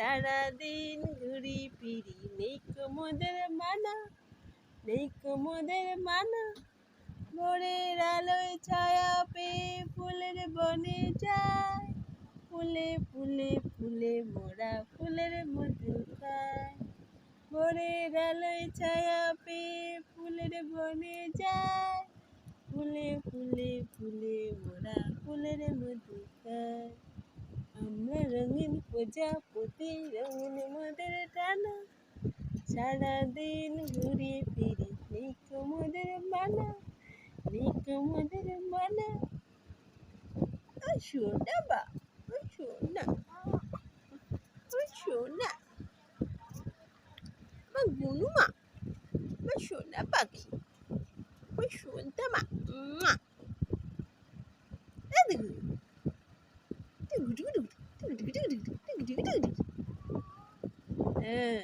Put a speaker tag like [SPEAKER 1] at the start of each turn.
[SPEAKER 1] সারাদিন ঘুরি ফিরি। নেই কোমদের মানা নেই কোমদের মানা। ভোরের আলোয় ছায়া পেয়ে ফুলের বনে যায়। ফুলে ফুলে ফুলে মোরা ফুলের মধু খায়। ভোরের আলোয় ছায়া পেয়ে ফুলের বনে যায়। রঙিন প্রজাপতি রঙিন মোদের টানা। সারাদিন ঘুরে ফিরি নেই কোমদের মানা নেই কোমদের মানা শোনা বা শোনা শোনা মা গুনুমা মা সোনা পাখি ও শোনতা মা। মা হ্যাঁ